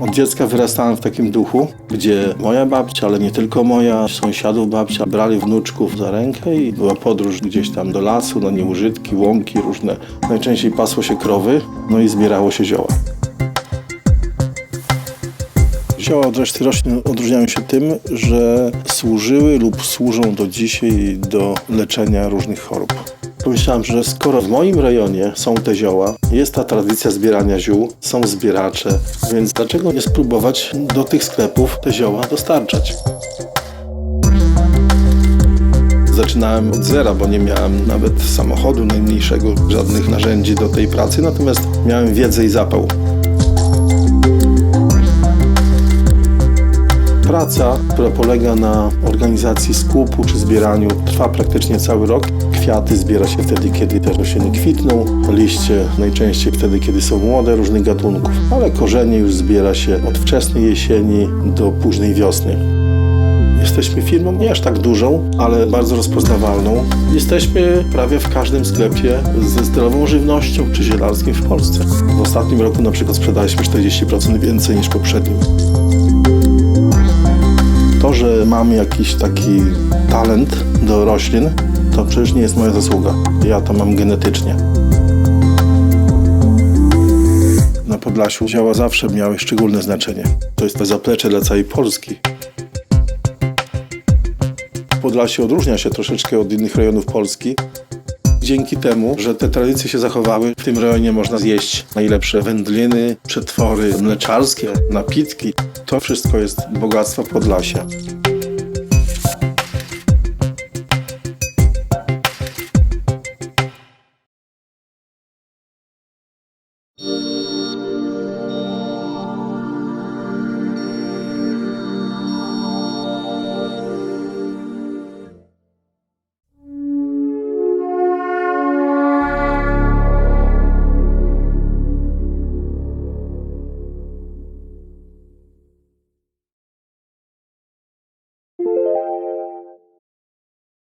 Od dziecka wyrastałem w takim duchu, gdzie moja babcia, ale nie tylko moja, sąsiadów babcia brali wnuczków za rękę i była podróż gdzieś tam do lasu, na nieużytki, łąki różne. Najczęściej pasło się krowy, no i zbierało się zioła. Zioła od reszty roślin odróżniają się tym, że służyły lub służą do dzisiaj do leczenia różnych chorób. Pomyślałem, że skoro w moim rejonie są te zioła, jest ta tradycja zbierania ziół, są zbieracze, więc dlaczego nie spróbować do tych sklepów te zioła dostarczać? Zaczynałem od zera, bo nie miałem nawet samochodu najmniejszego, żadnych narzędzi do tej pracy, natomiast miałem wiedzę i zapał. Praca, która polega na organizacji skupu czy zbieraniu, trwa praktycznie cały rok. Kwiaty zbiera się wtedy, kiedy te rośliny kwitną, liście najczęściej wtedy, kiedy są młode różnych gatunków, ale korzenie już zbiera się od wczesnej jesieni do późnej wiosny. Jesteśmy firmą nie aż tak dużą, ale bardzo rozpoznawalną. Jesteśmy prawie w każdym sklepie ze zdrową żywnością czy zielarskim w Polsce. W ostatnim roku na przykład sprzedaliśmy 40% więcej niż poprzednim. Że mam jakiś taki talent do roślin, to przecież nie jest moja zasługa. Ja to mam genetycznie. Na Podlasiu zioła zawsze miały szczególne znaczenie. To jest to zaplecze dla całej Polski. Podlasie odróżnia się troszeczkę od innych rejonów Polski. Dzięki temu, że te tradycje się zachowały, w tym rejonie można zjeść najlepsze wędliny, przetwory mleczarskie, napitki. To wszystko jest bogactwo Podlasia.